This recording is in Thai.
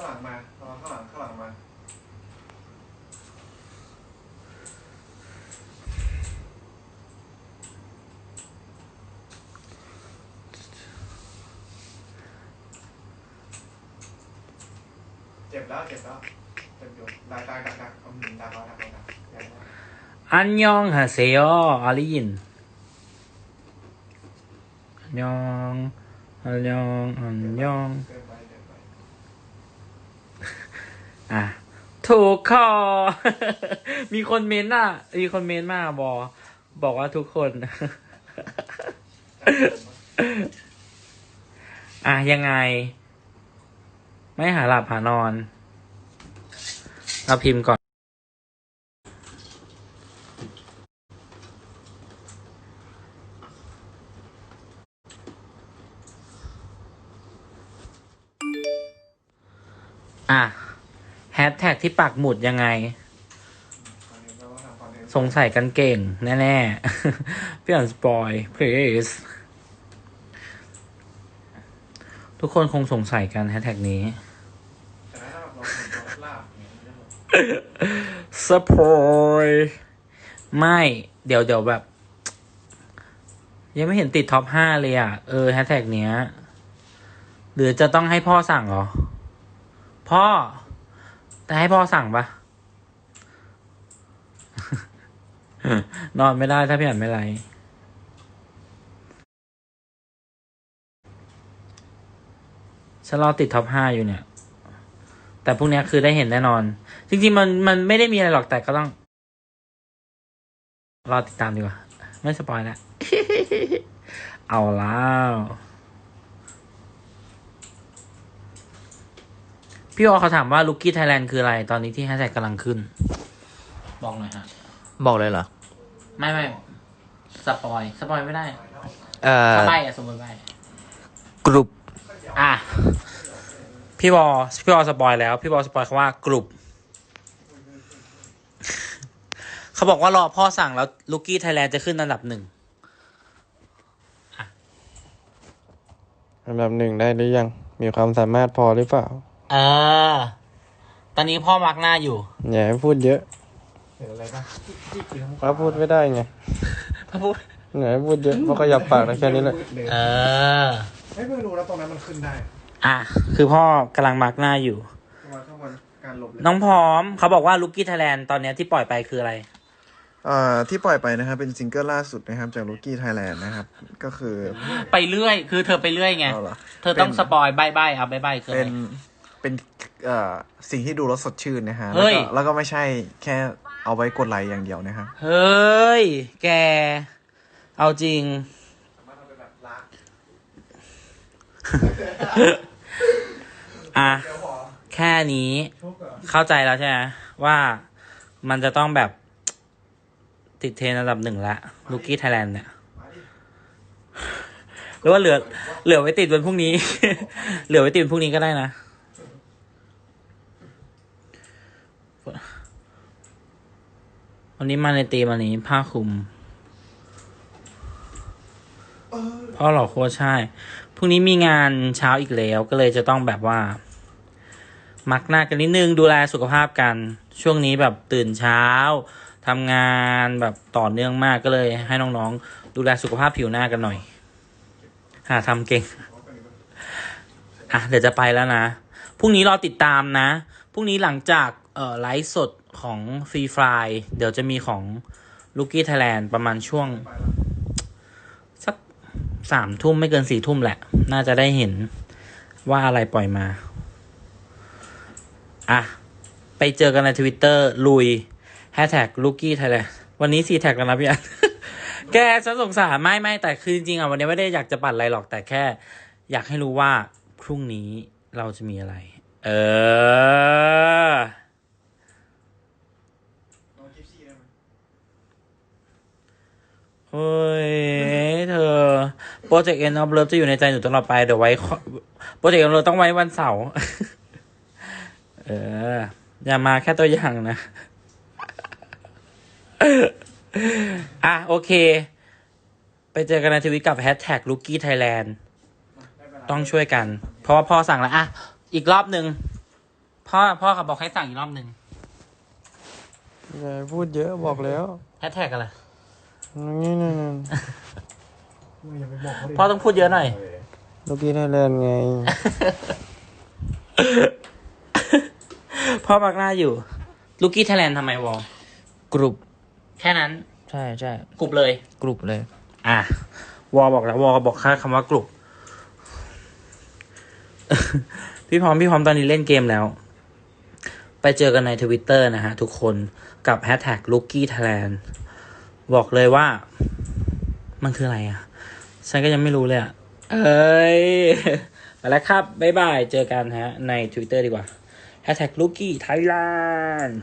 ข้างหลังมาระวังข้างหลังข้างหลังมาเจ็บแล้วเจ็บแล้วเจ็บอยู่ดักดักดักดักเอาหนึ่งดักเอาดักเอาดักอย่างนั้นอันยองฮาเซโยอาลียินอันยองอันยองอันยอง เกินไปเกินไป อะ ถูกข้อมีคนเมนต์อะ มีคนเมนต์มาบอบอกว่าทุกคน อะยังไง ไม่หาหลับหานอน เราพิมพ์ก่อน อะ ชแท็กที่ปักหมุดยังไงตอนนี้ก็ว่าทำคอนเทนต์สงสัยกันเก่ง แน่ๆ เพี่อนสปอย please ทุกคนคงสงสัยกันแฮชแท็กนี้แต่ถ้าแบบเราเห็นตัวลาบอย่างเงี้ยมันจะแบบสปอยไม่ เดี๋ยวเดี๋ยวแบบ ยังไม่เห็นติดท็อปห้าเลยอะ เออแฮชแท็กเนี้ย หรือจะต้องให้พ่อสั่งเหรอ พ่อ แต่ให้พ่อสั่งปะนอนไม่ได้ถ้าพี่อ่านไม่ไรฉันรอติดท็อปห้าอยู่เนี่ย แต่พวกเนี้ยคือได้เห็นแน่นอน จริงๆมันมันไม่ได้มีอะไรหรอกแต่ก็ต้อง รอติดตามดีกว่า ไม่สปอยแล้ว เอาแล้ว พี่ออเขาถามว่าลูกี้ไทยแลนด์คืออะไร ตอนนี้ที่แฮชแท็กกำลังขึ้น บอกหน่อยฮะบอกเลยเหรอ ไม่ไม่สปอยสปอยไม่ได้เอ่อสบายอะสมมติไปกลุ่มอะ พี่บอพี่บอสปอยแล้ว พี่บอสปอยคำว่ากลุ่มเขาบอกว่ารอพ่อสั่งแล้วลูกี้ไทยแลนด์จะขึ้นอันดับหนึ่งอันดับหนึ่งได้หรือยัง มีความสามารถพอหรือเปล่า เออ ตอนนี้พ่อมักหน้าอยู่ อย่าให้พูดเยอะเห็นอะไรปะจิ๊กจิ๊กเพราะพูดไม่ได้ไงพ่อพูด อย่าให้พูดเยอะเพราะก็ยับปากได้แค่นี้แหละเออ ไม่เพิ่งรู้แล้วตรงนั้นมันขึ้นได้อะ คือพ่อกำลังมักหน้าอยู่ ข้างบนข้างบนการหลบเลยน้องพร้อม เขาบอกว่าลูกี้ไทยแลนด์ตอนเนี้ยที่ปล่อยไปคืออะไร อ่าที่ปล่อยไปนะครับ เป็นซิงเกิลล่าสุดนะครับ จาก Rookie Thailand นะครับ ก็คือ ไปเรื่อย คือเธอไปเรื่อยไง เอาเหรอ เธอต้องเป็นสปอยใบใบเอาใบใบคืออะเป็ไรน เป็นเอ่อสิ่งที่ดูแล้วสดชื่นนะฮะเฮ้แล้วยก็แล้วก็ไม่ใช่แค่เอาไว้กดไลค์อย่างเดียวนะฮะเฮ้ย แก เอาจริงสามารถทำเป็นแบบล้างอะเดี๋ยวขอแค่นี้ทุกเหรอเข้าใจแล้วใช่ไหมว่ามันจะต้องแบบ ติดเทรนด์อันดับหนึ่งละลูกี้ไทยแลนด์เนี่ยมาดิหรือว่าเหลือ เหลือไว้ติดวันพรุ่งนี้ เหลือไว้ติดวันพรุ่งนี้ก็ได้นะ วันนี้มาในตีมอันนี้ผ้าคลุมพ่อหล่อโคตรใช่ พรุ่งนี้มีงานเช้าอีกแล้วก็เลยจะต้องแบบว่า มักหน้ากันนิดนึงดูแลสุขภาพกัน ช่วงนี้แบบตื่นเช้าทำงานแบบต่อเนื่องมากก็เลย ให้น้องๆ ดูแลสุขภาพผิวหน้ากันหน่อย หาทำเก่ง อะเดี๋ยวจะไปแล้วนะ พรุ่งนี้รอติดตามนะ พรุ่งนี้หลังจาก อ่อไลฟ์สดของฟรีฟรายเดี๋ยวจะมีของลูกี้ไทยแลนด์ประมาณช่วง สักสามทุ่มไม่เกินสี่ทุ่มแหละ น่าจะได้เห็นว่าอะไรปล่อยมา อะ ไปเจอกันในทวิตเตอร์ลุยแฮชแท็กลูกี้ไทยแลนด์วันนี้สี่แท็กแล้วนะพี่อันแกฉันสงสารไม่ไม่แต่คือจริงๆอะวันนี้ไม่ได้อยากจะปั่นอะไรหรอกแต่แค่ อยากให้รู้ว่าพรุ่งนี้เราจะมีอะไร เออ น้องจิ๊บซี่ได้ไหมเฮ้ย เธอ โปรเจกต์เอ็นออฟเลิฟจะอยู่ในใจหนูตลอดไป เดี๋ยวไว้ โปรเจกต์เอ็นออฟต้องไว้วันเสาร์ เออ อย่ามาแค่ตัวอย่างนะ อะ โอเค ไปเจอกันในทวิตกับแฮชแท็กลูกี้ไทยแลนด์ต้องช่วยกัน เพราะว่าพ่อสั่งแล้ว อะ อีกรอบหนึ่งพ่อพ่อเขาบอกให้สั่งอีกรอบหนึ่ง อย่าพูดเยอะบอกแล้วแฮชแท็กอะไรนี่นั่นอย่าไปบอกเขาดิพ่อต้องพูดเยอะหน่อยลูกี้ไทยแลนด์ไง พ่อมักหน้าอยู่ ลูกี้ไทยแลนด์ทำไมวอลกลุ่มแค่นั้น ใช่ใช่กรุบเลยกลุ่มเลย อะ วอบอกแล้ว วอบอกแค่คำว่ากลุ่มพี่พร้อมพี่พร้อมตอนนี้เล่นเกมแล้ว ไปเจอกันในทวิตเตอร์นะฮะทุกคนกับแฮชแท็กลูกี้ไทยแลนด์บอกเลยว่า มันคืออะไรอะ ฉันก็ยังไม่รู้เลยอะ เอ้ยไปแล้วครับ บ๊ายบาย เจอกันฮะ ใน Twitter ดีกว่าแฮชแท็กลูกี้ไทยแลนด์